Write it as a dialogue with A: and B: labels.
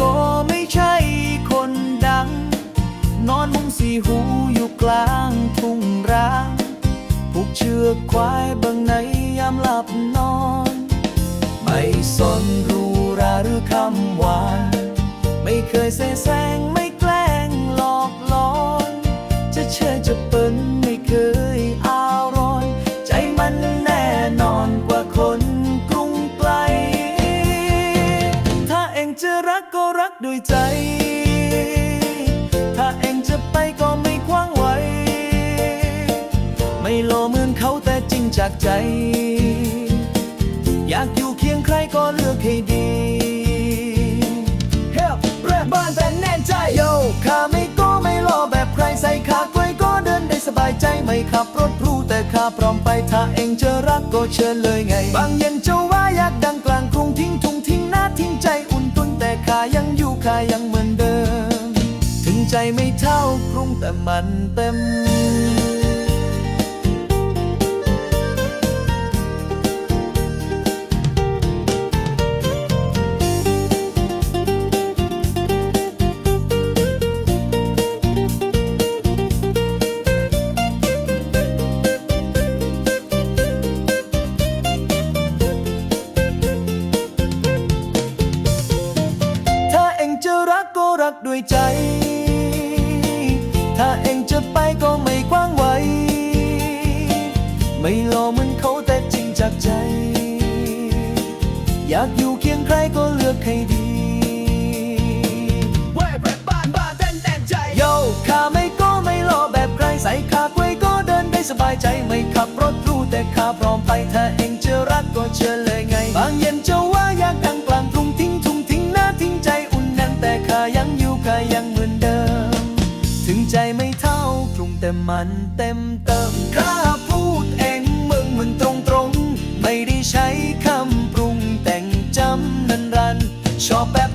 A: ก็ไม่ใช่คนดัง นอนมุงสีหูอยู่กลางทุ่งร้างผูกเชือกควายบางในยามหลับนอน ไม่สนรูราหรือคำหวานไม่เคยเสแสร้งไม่แกล้งหลอกหลอน จะเชื่อจะเป็น ด้วยใจ ถ้าเองจะไปก็ไม่คว้างไว้ ไม่โลเหมือนเขาแต่จริงจากใจ อยากอยู่เคียงใครก็เลือกให้ดี Help แรกบ้านแต่แน่นใจโยข้าไม่ก็ไม่รอแบบใครใส่ขาไว้ก็เดินได้สบายใจไม่ขับรถพรูแต่ข้าพร้อมไปถ้าเองจะรักก็เชิญเลยไง บางเย็น ใจไม่เท่ากรุงแต่มันเต็ม ถ้าเองจะรักก็รักด้วยใจ ถ้าเองจะไปก็ไม่กว้างไว้ไม่หล่อเหมือนเขาแต่จริงจากใจ อยากอยู่เคียงใครก็เลือกให้ดีเว้ยแบบบ้านบ้านแน่นแน่นใจโยข้าไม่ก็ไม่หล่อแบบใครใส่ขาไว้ก็เดินได้สบายใจไม่ขับรถรู้แต่ข้าพร้อมไปถ้าเองจะรักก็เชิญเลยไง บางเย็นจะว่าอยากดังกลางกรุงทิ้งทุ่งทิ้งหน้าทิ้งใจอุ่นแน่นแต่ข้ายังอยู่ข้ายัง แต่มันเต็มเติมข้าพูดเองมึงมึงตรงตรงไม่ได้ใช้คำปรุงแต่งจำนันรัน ชอบแบบ